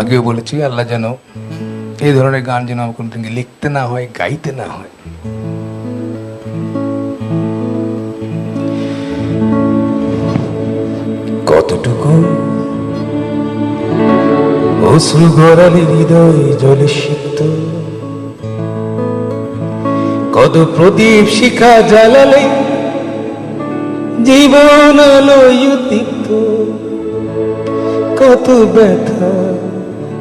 আগেও বলেছি, আল্লাহ যেন এই ধরনের গান যেন আমার কোনোদিন লিখতে না হয়, গাইতে না হয়। কতটুকু? অশ্রু হৃদয় জলে সিক্ত। কত প্রদীপ শিখা জ্বালালে জীবন দীপ্ত কত ব্যথা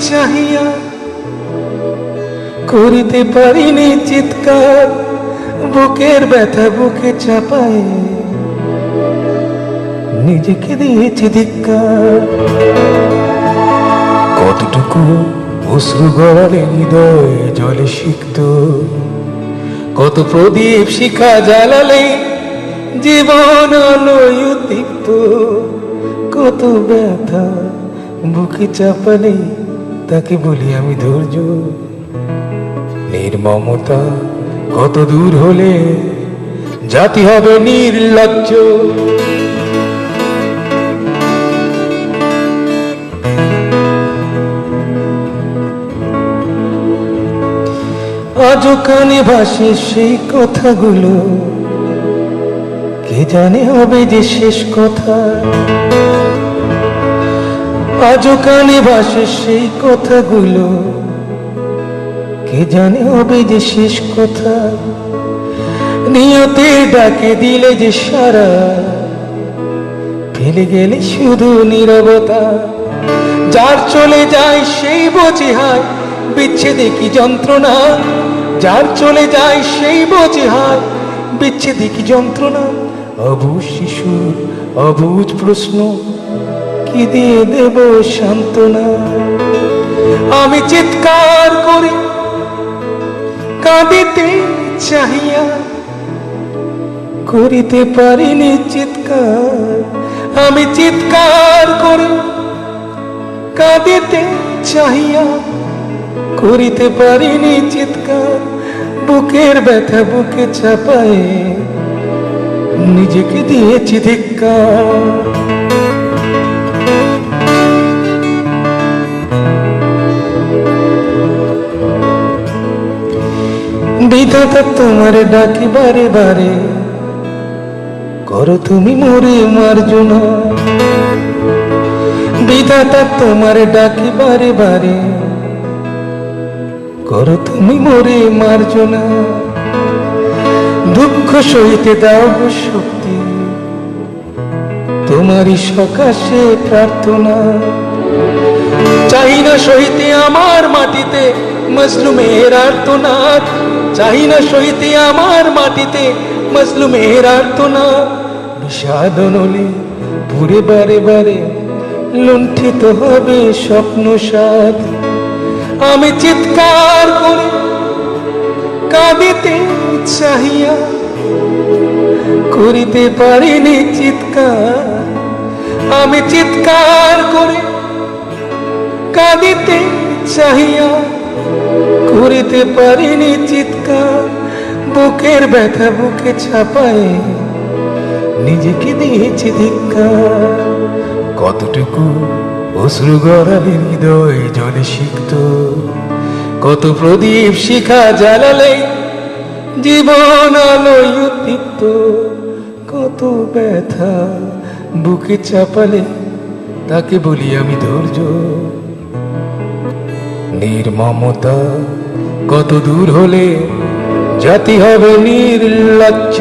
চাহিয়া করিতে পারিনি চিৎকার, বুকের ব্যথা বুকে চাপায়। নিজেকে দিয়েছি ধিক্কার। কতটুকু অশ্রু গড়ালে হৃদয় জলে সিক্ত, কত প্রদীপ শিখা জ্বালালে জীবন আলোয় উদ্দীপ্ত, কত ব্যথা বুকে চাপালে তাকে বলি আমি ধৈর্য, নির্মমতা কত দূর হলে জাতি হবে নির্লজ্জ। আজও কানে ভাসে সেই কথাগুলো, কে জানে হবে যে শেষ কথা। আজও কানে ভাসে সেই কথাগুলো। কে জানে হবে যে শেষ কথা? নিয়তে ডাকে দিলে যে সারা। ফেলে গেলে শুধু নীরবতা। যার চলে যায় সেই বোঝে হায় বিচ্ছেদে কি যন্ত্রণা? যার চলে যায় সেই বোঝে হায় বিচ্ছেদে কি যন্ত্রণা? অবুজ শিশুর অবুজ প্রশ্ন। কি দিয়ে দেব সান্ত্বনা। আমি চিৎকার করি, কাঁদিতে চাহিয়া, করিতে পারিনি চিৎকার। আমি চিৎকার করি, কাঁদিতে চাহিয়া, করিতে পারিনি চিৎকার। বুকের ব্যথা বুকে চাপায়, নিজেকে দিয়েছি ধিক্কার। বিধাতা ডাকি বারে বারে। করো তুমি মরে মার্জনা বিধাতা তোমার ডাকি বারে বারে। করো তুমি মরে মার্জনা দুঃখ সইতে দাও শক্তি। তোমারই সকাশে প্রার্থনা। চাই না সইতে আমার মাটিতে মজলুমের আর্তনাদ। চাই না সইতে আমার মাটিতে মজলুমের আর্তনাদ। বিষাদ নলে পুরে বারে বারে লুণ্ঠিত হবে স্বপ্ন সাদ। আমি চিৎকার করি কাঁদিতে চাহিয়া করিতে পারিনি চিৎকার। আমি চিৎকার করে কাঁদিতে চাহিয়া করিতে পারিনি চিৎকার, বুকের ব্যথা বুকে ছাপায় নিজেকে দিয়েছি ধিক্কার। কতটুকু অশ্রু গড়ালে হৃদয় জলে সিক্ত। কত প্রদীপ শিখা জ্বালালে জীবন আলোয় কত ব্যথা বুকে চাপালে তাকে বলি আমি ধৈর্য। নির্মমতা। কত দূর হলে জাতি হবে নির্লজ্জ।